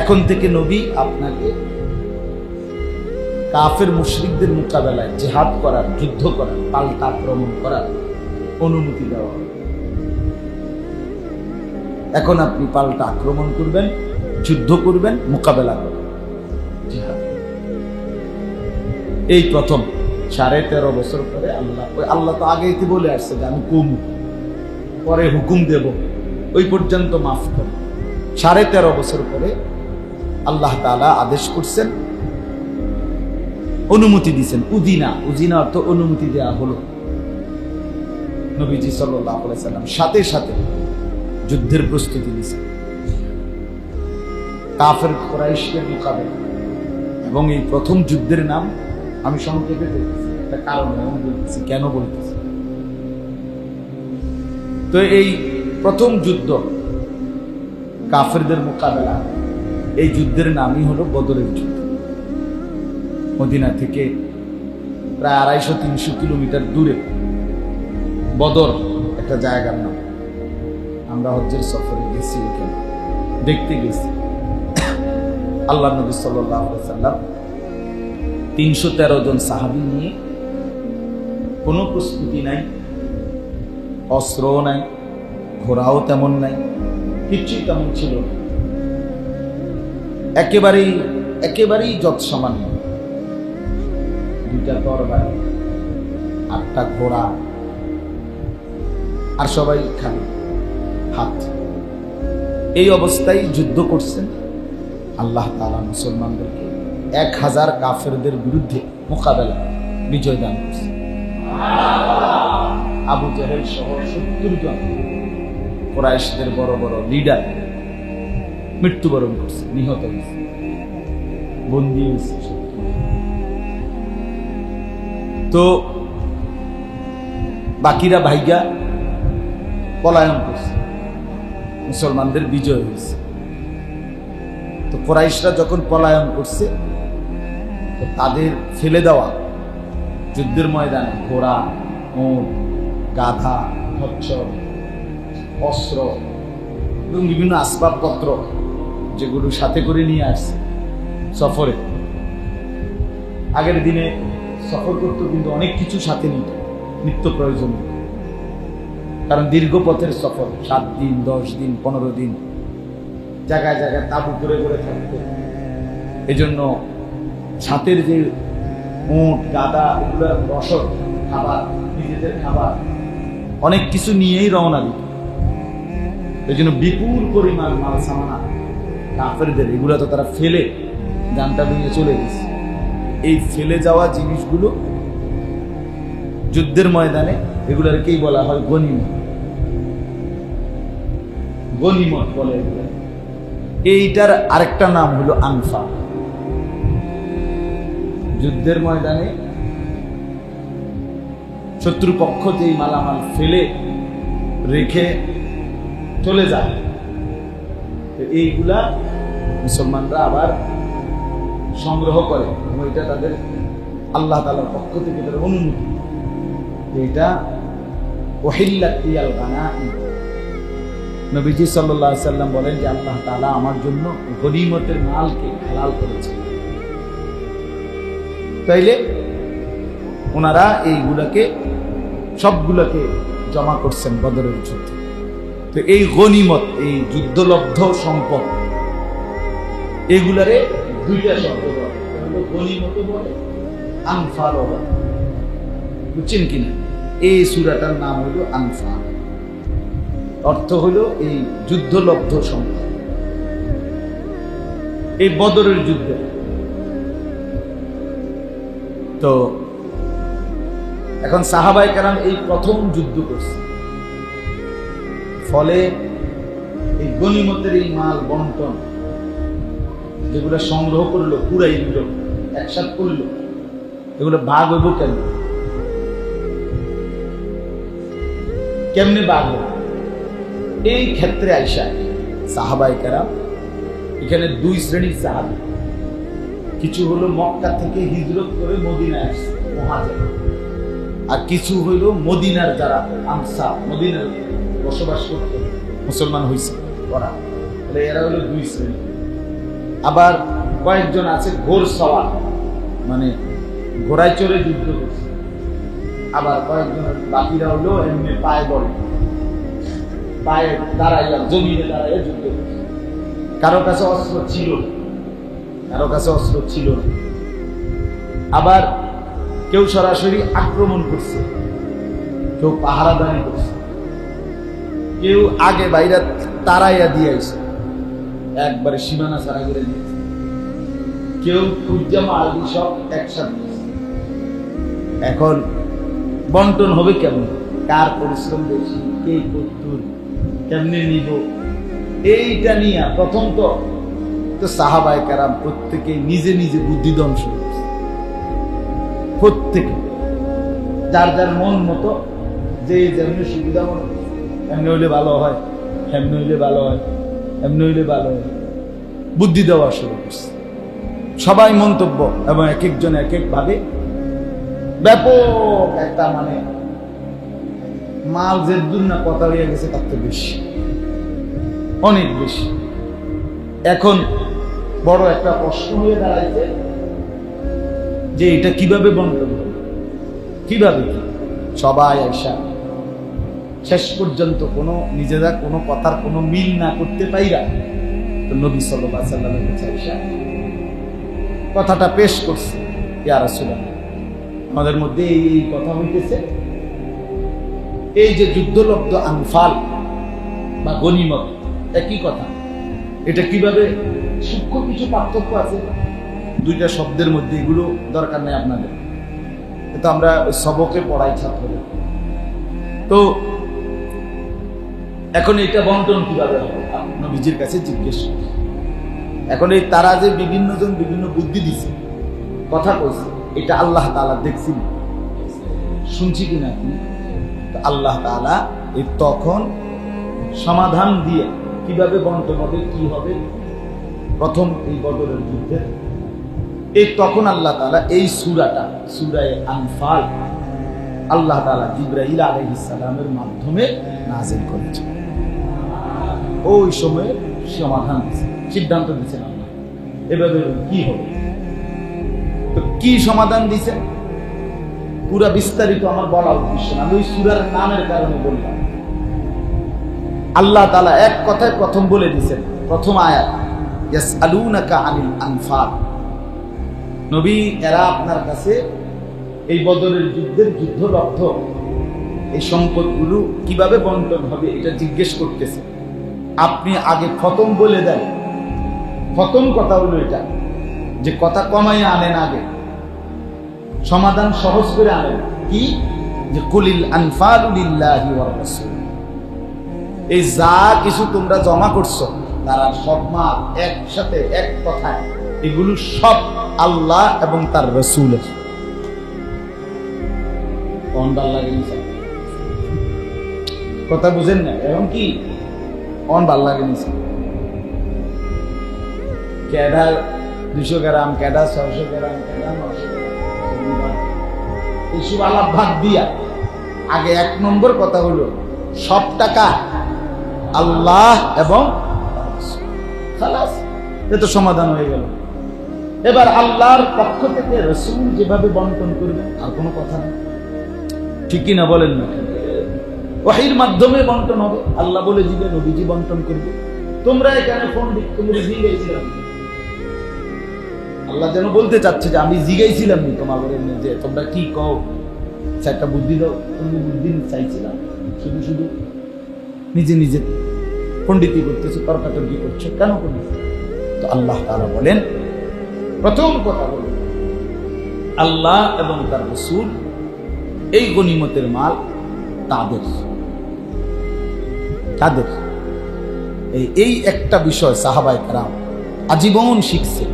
এখন থেকে নবী আপনাকে কাফের মুশরিকদের মোকাবেলায় জেহাদ করার, যুদ্ধ করার, পাল্টা আক্রমণ করার অনুমতি দেওয়া এখন আপনি পাল্টা আক্রমণ করবেন, যুদ্ধ করবেন, মোকাবেলা করবেন। এই প্রথম সাড়ে তেরো বছর পরে আল্লাহ আল্লাহ তো আগেই তো বলে আসছে যে আমি কম, পরে হুকুম দেব, ওই পর্যন্ত মাফ করে সাড়ে তেরো বছর পরে আল্লাহ তাআলা আদেশ করছেন, অনুমতি দিছেন উদিনা উদিনা অর্থ অনুমতি দেয়া হলো। নবীজি সাল্লাম সাথে সাথে যুদ্ধের প্রস্তুতি নিছেন কাফের কোরাইশদের মোকাবেলা। এবং এই প্রথম যুদ্ধের নাম আমি সংক্ষেপে বলতেছি, একটা কারণ আমি বলতেছি, কেন বলতেছি? তো এই প্রথম যুদ্ধ কাফেরদের মোকাবেলা এই যুদ্ধের নামই হলো বদরের যুদ্ধ। মদিনা থেকে প্রায় আড়াইশো, তিনশো কিলোমিটার দূরে বদর একটা জায়গার নাম। আমরা হজ্জের সফরে গেছি এখানে, দেখতে গেছি। আল্লাহ নবী সাল্লাম তিনশো তেরো জন সাহাবি নিয়ে কোনো প্রস্তুতি নাই, অস্ত্রও নাই, ঘোড়াও তেমন নাই কিচ্ছুই তেমন ছিল না। একেবারেই একেবারেই যত সামান্য দুইটা তরবারি আটটা ঘোড়া, আর সবাই খালি হাত। এই অবস্থায় যুদ্ধ করছেন আল্লাহ তালা মুসলমানদেরকে। এক হাজার কাফেরদের বিরুদ্ধে মোকাবেলা, বিজয় দান করছে আবু জাহেল সহ সত্তর জন। কোরাইশদের বড় বড় লিডার মৃত্যুবরণ করছে, নিহত হয়েছে। বন্দী হয়েছে তো বাকিরা ভাইগা পলায়ন করছে, মুসলমানদের বিজয় হয়েছে। তো কোরাইশরা যখন পলায়ন করছে, তো তাদের ফেলে দেওয়া যুদ্ধের ময়দানে ঘোড়া, উট, গাধা খচ্চর অস্ত্র এবং বিভিন্ন আসবাবপত্র যেগুলো সাথে করে নিয়ে আসছে সফরে। আগের দিনে সফর করতে কিন্তু অনেক কিছু সাথে নিত, নিত্য প্রয়োজন কারণ দীর্ঘ পথের সফর, সাত দিন, দশ দিন, পনেরো দিন, জায়গায় জায়গায় তাবু করে করে থাকতো। এই জন্য ছাতের যে উঁট, গাদা এগুলোর রসদ খাবার, নিজেদের খাবার, অনেক কিছু নিয়েই রওনা দিত। এই জন্য বিপুল পরিমাণ মাল সামানা কাফেরদের, এগুলো তো তারা ফেলে। যানটা নিয়ে চলে গেছে। এই ফেলে যাওয়া জিনিসগুলো যুদ্ধের ময়দানে এগুলোরকেই বলা হয় গনিমত। গনিমত বলে এইটার আরেকটা নাম হলো আনফা। যুদ্ধের ময়দানে শত্রুপক্ষ যেই মালামাল ফেলে রেখে চলে যায়। এইগুলা মুসলমানরা আবার সংগ্রহ করে। এবং এটা তাদের আল্লাহ তালার পক্ষ থেকে তাদের অনুমতি। এটা নবীজি সাল্লাহ সাল্লাম বলেন যে আল্লাহ তালা আমার জন্য গনিমতের মালকে হালাল করেছে তাইলে ওনারা এইগুলাকে সবগুলোকে জমা করছেন বদরের যুদ্ধে। তো এই গনিমত এই যুদ্ধলব্ধ সম্পদ, এগুলারে দুইটা শব্দ বুঝছেন কিনা এই সুরাটার নাম হলো অর্থ হলো এই যুদ্ধলব্ধ সম্পদ। এই বদরের যুদ্ধে। তো এখন সাহাবাই কারাম এই প্রথম যুদ্ধ করছে। ফলে এই গনিমতের এই মাল বন্টন যেগুলো সংগ্রহ করল, পুরাই দিল, একসাথ করল, এগুলো ভাগ হইব কেন কেমনে হইব? এই ক্ষেত্রে আইসা সাহাবাই কারাম, এখানে দুই শ্রেণির সাহাবি। কিছু হলো মক্কা থেকে হিজরত করে মদিনায় আসছে, মহাজের। আর কিছু হইল মদিনার যারা আনসা মদিনার বসবাস করত। মুসলমান হয়েছে ওরা। তাহলে এরা হলো দুই শ্রেণি। আবার কয়েকজন আছে ঘোর সওয়ার মানে ঘোড়ায় চড়ে যুদ্ধ করছে। আবার কয়েকজন বাকিরা হলো এমনি পায়ে বলে। পায়ে দাঁড়াইয়া জমিনে দাঁড়াইয়া যুদ্ধ করছে। কারও কাছে অস্ত্র ছিল কারও কাছে অস্ত্র ছিল না। আবার কেউ সরাসরি আক্রমণ করছে। কেউ পাহারাদারি করছে। কেউ আগে বাইরে তারাইয়া দিয়ে আইছে। একবারে সীমানা ছাড়া করে দিয়েছে কেউ কুজ্জামা আলু সব একসাথে এখন বন্টন হবে কেমন? কার পরিশ্রম বেশি? কে কদ্দুর? কেমনে নিব? এইটা নিয়ে প্রথম তো তো সাহাবাই কারাম প্রত্যেকে নিজে নিজে বুদ্ধিদন শুরু করছে। প্রত্যেকে। যার যার মন মতো যে যেমনি সুবিধা মতো এমনি হইলে ভালো হয়, এমনি হইলে ভালো হয়, এমনি হইলে ভালো হয়। বুদ্ধি দেওয়া শুরু করছে। সবাই মন্তব্য এবং এক একজন এক এক ভাবে ব্যাপক একটা মানে মাল যে না কথা হয়ে গেছে, তার তো বেশি। অনেক বেশি। এখন বড় একটা প্রশ্ন হয়ে দাঁড়াইছে যে এটা কীভাবে হবে কীভাবে? সবাই আইসা শেষ পর্যন্ত কোনো নিজেরা কোনো কথার কোনো মিল না করতে পাইরা তো নবী সাল্লাহ সাল্লামের কাছে কথাটা পেশ করছে, ইয়া রাসূলুল্লাহ। আমাদের মধ্যে এই কথা হইতেছে। এই যে যুদ্ধলব্ধ আনফাল বা গনিমত একই কথা। এটা কীভাবে সূক্ষ্ম কিছু পার্থক্য আছে? দুইটা শব্দের মধ্যে এগুলো দরকার নেই আপনাদের। এটা আমরা সবকে পড়াই ছাত্রদের। তো এখন এটা বন্টন কীভাবে হবে? নবীজির কাছে জিজ্ঞেস। এখন এই তারা যে বিভিন্ন জন বিভিন্ন বুদ্ধি দিছে, কথা কইছে, এটা আল্লাহ তাআলা দেখছি শুনছি কিনা কি তো আল্লাহ তাআলা এই তখন সমাধান দিয়ে কীভাবে বন্টন হবে, কি হবে? প্রথম এই বদরের যুদ্ধে। এই তখন আল্লাহ তাআলা এই সূরাটা, সূরায়ে আনফাল, আল্লাহ তাআলা জিব্রাইল আলাইহিস সালামের মাধ্যমে নাযিল করেছেন। ওই সময়ে সমাধান সিদ্ধান্ত দিয়েছেন আল্লাহ এভাবে কি হবে? তো কি সমাধান দিছে? পুরা বিস্তারিত আমার বলা উদ্দেশ্য না। আমি ওই সুরার নামের কারণে বললাম। আল্লাহ তালা এক কথায় প্রথম বলে দিছেন প্রথম আয়াত ইয়াস আলুনাকা আনিল আনফাল। নবী, এরা আপনার কাছে এই বদরের যুদ্ধের যুদ্ধরব্ধ এই সম্পদগুলো কীভাবে বন্টন হবে এটা জিজ্ঞেস করতেছে। আপনি আগে খতম বলে দেন। খতম কথা হলো এটা, যে কথা কমাইয়া আনেন আগে, সমাধান সহজ করে আনেন। কি? যে কুলিল আনফালুলিল্লাহি এই যা কিছু তোমরা জমা করছ, তারা সব মা একসাথে, এক কথায়, এগুলো সব আল্লাহ এবং তার রসুলের? কথা বুঝেন না এবং কি? কোন ভালো লাগে নিছে? ক্যাডা দুশো গ্রাম ক্যাডা ছয়শো গ্রাম ক্যাডা নশো গ্রাম আলাপ ভাগ দিয়া। আগে এক নম্বর কথা হলো, সব টাকা আল্লাহ এবং এ তো সমাধান হয়ে গেল। এবার আল্লাহর পক্ষ থেকে রসুল যেভাবে বন্টন করবেন, আর কোনো কথা নেই। ঠিক কিনা বলেন না ওয়াহির মাধ্যমে বন্টন হবে। আল্লাহ বলে দিবে নবীজি বন্টন করবে। তোমরা এখানে ফোন জিগাইছিলাম। আল্লাহ যেন বলতে চাচ্ছে যে, আমি জিগাইছিলাম তোমাদের যে তোমরা কি কও? একটা বুদ্ধি দাও। তুমি বুদ্ধি চাইছিলাম। শুধু শুধু নিজে নিজে পণ্ডিতি করতেছো, তর্কাতর্কি করছ। কেন করবে তো আল্লাহ তারা বলেন, প্রথম কথা হল, আল্লাহ এবং তার রসুল এই গনিমতের মাল তাদের। তাদের। এই একটা বিষয় সাহাবাই কারাম আজীবন শিখছে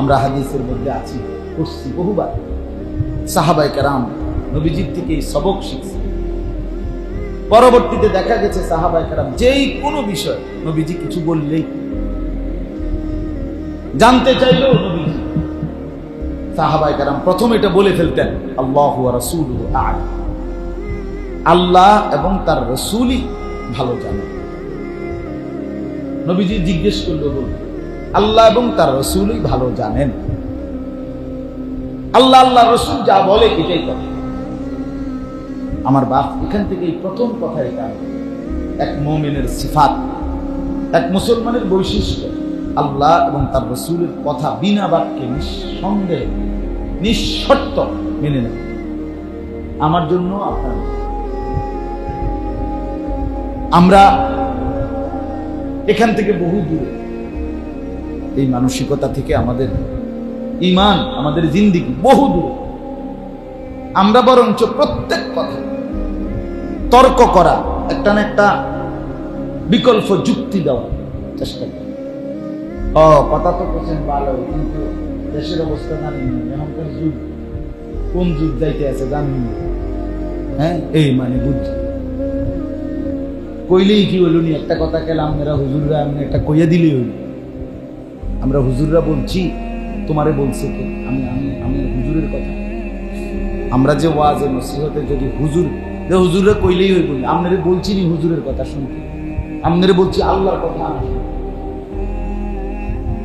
আমরা হাদিসের মধ্যে আছি, পড়ছি বহুবার। সাহাবাই কারাম নবীজির থেকে এই সবক শিখছে পরবর্তীতে দেখা গেছে সাহাবাই কারাম যেই কোনো বিষয় নবীজি কিছু বললেই। জানতে চাইলেও নবীজি। সাহাবাই কারাম প্রথম এটা বলে ফেলতেন, আল্লাহ রসুল আল্লাহ এবং তার রসুলই ভালো জানে। নবীজি জিজ্ঞেস করল বলবে আল্লাহ এবং তার রসুলই ভালো জানেন। আল্লাহ আল্লাহ, রসুল যা বলে এটাই করে আমার বাপ এখান থেকে এই প্রথম কথা এটা। এক মোমেনের সিফাত, এক মুসলমানের বৈশিষ্ট্য। আল্লাহ এবং তার রসুলের কথা বিনা বাক্যে নিঃসন্দেহে, নিঃশর্ত মেনে নেব আমার জন্য আপনার আমরা এখান থেকে বহু দূরে। এই মানসিকতা থেকে আমাদের ইমান আমাদের জিন্দিগি বহু দূরে। আমরা বরঞ্চ প্রত্যেক কথা তর্ক করা একটা না একটা বিকল্প যুক্তি দেওয়া চেষ্টা করি। ও, কথা তো করছেন ভালো, কিন্তু দেশের অবস্থা জানি না এখনকার যুগ। কোন যুগ যাইতে আছে জানি হ্যাঁ এই মানে বুদ্ধি। কইলেই কি হইল একটা কথা কেলাম আমরা হুজুররা আমি একটা কইয়া দিলেই হইল। আমরা হুজুররা বলছি, তোমারে বলছে কে? আমি আমি আমি হুজুরের কথা। আমরা যে ওয়াজে, নসিহতে যদি হুজুর, যে হুজুররা কইলেই হইব আপনারে বলছি নি হুজুরের কথা শুনতে। আপনারে বলছি আল্লাহর কথা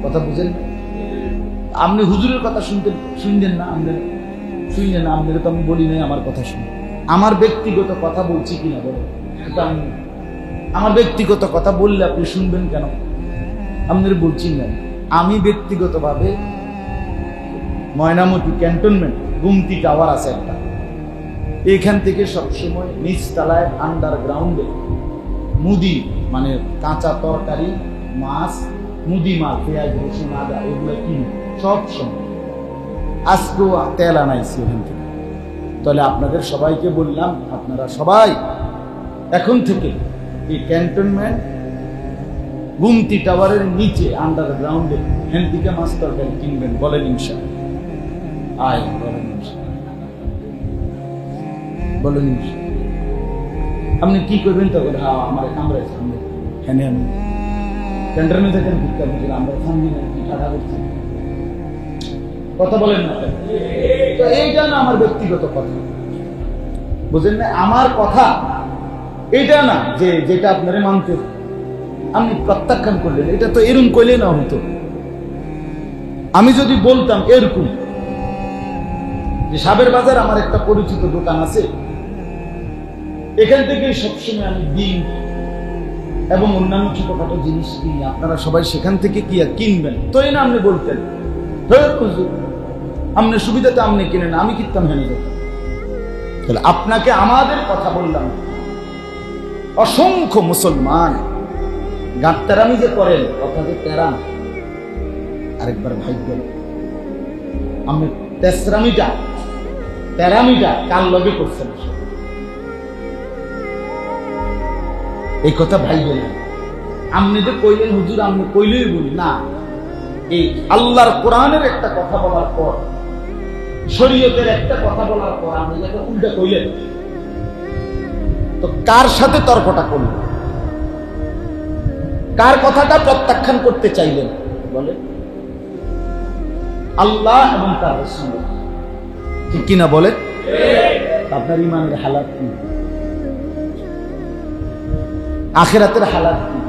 কথা বুঝেন? আপনি হুজুরের কথা শুনতে, শুনলেন না আপনার শুনলেন না আপনার তো আমি বলি নাই আমার কথা শুনে। আমার ব্যক্তিগত কথা বলছি কিনা বলো আমি আমার ব্যক্তিগত কথা বললে আপনি শুনবেন কেন? আপনার বলছি না। আমি ব্যক্তিগতভাবে ময়নামতি ক্যান্টনমেন্ট, গুমতি টাওয়ার আছে একটা। এখান থেকে সবসময় নিচতলায় আন্ডারগ্রাউন্ডে মুদি মানে কাঁচা তরকারি, মাছ, মুদি মাছ, পেঁয়াজ, রসুন, আদা, এগুলো কিনি সব সময় আজকেও তেল আনাইছি ওখান থেকে। তাহলে আপনাদের সবাইকে বললাম, আপনারা সবাই এখন থেকে এই ক্যান্টনমেন্ট গুমতি টাওয়ারের নিচে আন্ডারগ্রাউন্ডে মাছ কিনবেন বলেন ইনশা আয় বলেন ইনশা বলেন ইনশা আপনি কি করবেন তখন হ্যাঁ আমার কামড়ায় সামনে। হ্যাঁ আমি। ক্যান্টনমেন্ট থেকে ভিক্ষা আমরা সামনে কি টাকা করছি কথা বলেন না তো এইটা না আমার ব্যক্তিগত কথা। বুঝলেন না? আমার কথা এটা না যে যেটা আপনারা মানতে আপনি প্রত্যাখ্যান করলেন, এটা তো এরকম কইলে না হতো। আমি যদি বলতাম এরকম যে সাবের বাজার আমার একটা পরিচিত দোকান আছে, এখান থেকে সবসময় আমি দিন এবং অন্যান্য ছোটখাটো জিনিস কিনি, আপনারা সবাই সেখান থেকে কি কিনবেন? তো না আপনি বলতেন আপনি সুবিধাতে আপনি কিনেন, আমি কিনতাম হেনে তাহলে আপনাকে আমাদের কথা বললাম। অসংখ্য মুসলমান। গাত্তারামি যে করেন যে তেরাম। আরেকবার ভাগ্য আমি তেসরামিটা, তেরামিটা কার লগে করছেন? এই কথা ভাই বলেন। আপনি যে কইলেন, হুজুর আপনি কইলেই বলি। না, এই আল্লাহর কোরআনের একটা কথা বলার পর, শরীয়তের একটা কথা বলার পর, আপনি যাকে উল্টা কইলেন তো কার সাথে তর্কটা করলেন কার কথাটা প্রত্যাখ্যান করতে চাইলেন? বলে আল্লাহ এবং তার রসুল। ঠিক কিনা বলে আপনার ইমানের হালাত কি? আখেরাতের হালাত কি?